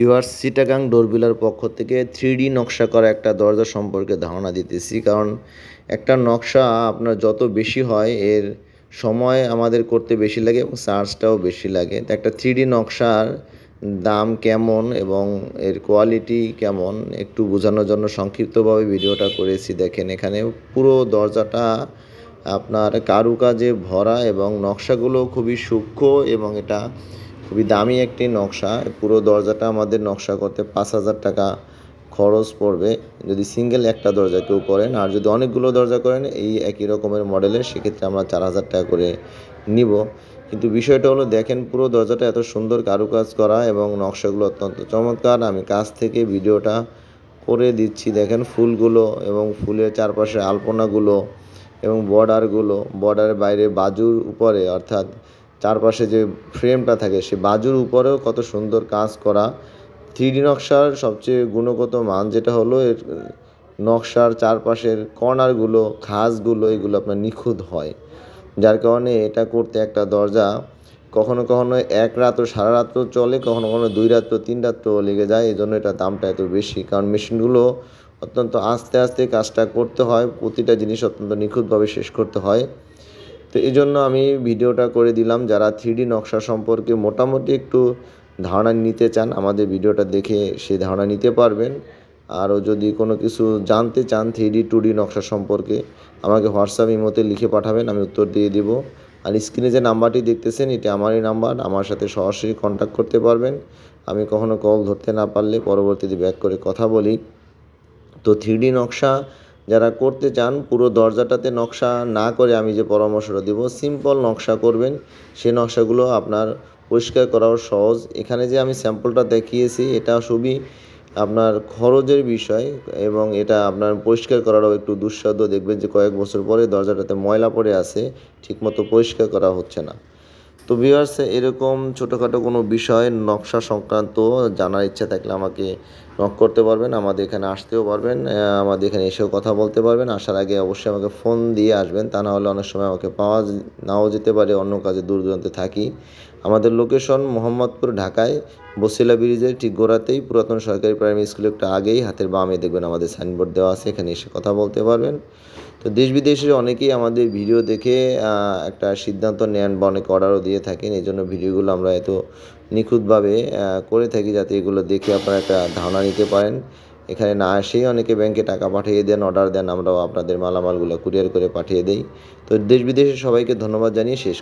Viewers Chittagong ডোরবিলার পক্ষ থেকে three নকশা করা একটা দরজা সম্পর্কে ধারণা দিতেছি। কারণ একটা নকশা আপনার যত বেশি হয়, এর সময় আমাদের করতে বেশি লাগে এবং চার্জটাও বেশি লাগে। তো একটা থ্রি নকশার দাম কেমন এবং এর কোয়ালিটি কেমন একটু বোঝানোর জন্য সংক্ষিপ্তভাবে ভিডিওটা করেছি। দেখেন এখানে পুরো দরজাটা আপনার কারুকাজে ভরা এবং নকশাগুলো খুবই সূক্ষ্ম এবং এটা খুবই দামি একটি নকশা। পুরো দরজাটা আমাদের নকশা করতে পাঁচ হাজার টাকা খরচ পড়বে। যদি সিঙ্গেল একটা দরজা কেউ করেন, আর যদি অনেকগুলো দরজা করেন, এই একই রকমের মডেলের, সেক্ষেত্রে আমরা চার হাজার টাকা করে নিব। কিন্তু বিষয়টা হলো, দেখেন পুরো দরজাটা এত সুন্দর কারুকাজ করা এবং নকশাগুলো অত্যন্ত চমৎকার। আমি কাছ থেকে ভিডিওটা করে দিচ্ছি। দেখেন ফুলগুলো এবং ফুলের চারপাশে আলপনাগুলো এবং বর্ডারগুলো, বর্ডারের বাইরে বাজুর উপরে, অর্থাৎ চারপাশে যে ফ্রেমটা থাকে, সে বাজুর উপরেও কত সুন্দর কাজ করা। থ্রি নকশার সবচেয়ে গুণগত মান যেটা হলো, এর নকশার চারপাশের কর্নারগুলো, খাসগুলো, এগুলো আপনার নিখুঁত হয়। যার কারণে এটা করতে একটা দরজা কখনো কখনো এক রাতও সারা রাতও চলে, কখনো কখনো দুই রাত্র তিন রাত্রও লেগে যায়। এই জন্য এটা দামটা এত বেশি। কারণ মেশিনগুলো অত্যন্ত আস্তে আস্তে কাজটা করতে হয়, প্রতিটা জিনিস অত্যন্ত নিখুঁতভাবে শেষ করতে হয়। তো এই জন্য আমি ভিডিওটা করে দিলাম। যারা থ্রি নকশা সম্পর্কে মোটামুটি একটু ধারণা নিতে চান, আমাদের ভিডিওটা দেখে সেই ধারণা নিতে পারবেন। আরও যদি কোনো কিছু জানতে চান থ্রি ডি টু ডি নকশা সম্পর্কে, আমাকে হোয়াটসঅ্যাপ ইমোতে লিখে পাঠাবেন, আমি উত্তর দিয়ে দিব। আর স্ক্রিনে যে নাম্বারটি দেখতেছেন, এটি আমারই নাম্বার, আমার সাথে সরাসরি কন্ট্যাক্ট করতে পারবেন। আমি কখনো কল ধরতে না পারলে পরবর্তীতে ব্যাক করে কথা বলি। তো থ্রি ডি নকশা যারা করতে চান, পুরো দরজাটাতে নকশা না করে আমি যে পরামর্শটা দেবো সিম্পল নকশা করবেন। সেই নকশাগুলো আপনার পরিষ্কার করাও সহজ। এখানে যে আমি স্যাম্পলটা দেখিয়েছি, এটা খুবই আপনার খরচের বিষয় এবং এটা আপনার পরিষ্কার করারও একটু দুঃসাধ্য। দেখবেন যে কয়েক বছর পরে দরজাটাতে ময়লা পড়ে আছে, ঠিকমতো পরিষ্কার করা হচ্ছে না। তো ভিউয়ার্স এরকম ছোটোখাটো কোনো বিষয়, নকশা সংক্রান্ত জানার ইচ্ছা থাকলে আমাকে নক করতে পারবেন, আমাদের এখানে আসতেও পারবেন আমাদের এখানে এসেও কথা বলতে পারবেন, আসার আগে অবশ্যই আমাকে ফোন দিয়ে আসবেন, তা না হলে অনেক সময় আমাকে পাওয়া নাও যেতে পারে, অন্য কাজে দূর দূরান্তে থাকি। আমাদের লোকেশন মোহাম্মদপুর ঢাকায়, বসিলা ব্রিজের ঠিক গোড়াতেই পুরাতন সরকারি প্রাইমারি স্কুল একটু আগেই হাতের বামে দেখবেন আমাদের সাইনবোর্ড দেওয়া আছে, এখানে এসে কথা বলতে পারবেন। তো দেশ বিদেশের অনেকেই আমাদের ভিডিও দেখে একটা সিদ্ধান্ত নেন বা অনেক অর্ডারও দিয়ে থাকেন, এই জন্য ভিডিওগুলো আমরা এত নিখুঁতভাবে করে থাকি যাতে এগুলো দেখে আপনারা একটা ধারণা নিতে পারেন। এখানে না আসেই অনেকে ব্যাংকে টাকা পাঠিয়ে দেন অর্ডার দেন, আমরাও আপনাদের মালামালগুলো কুরিয়ার করে পাঠিয়ে দেই। তো দেশ বিদেশের সবাইকে ধন্যবাদ জানিয়ে শেষ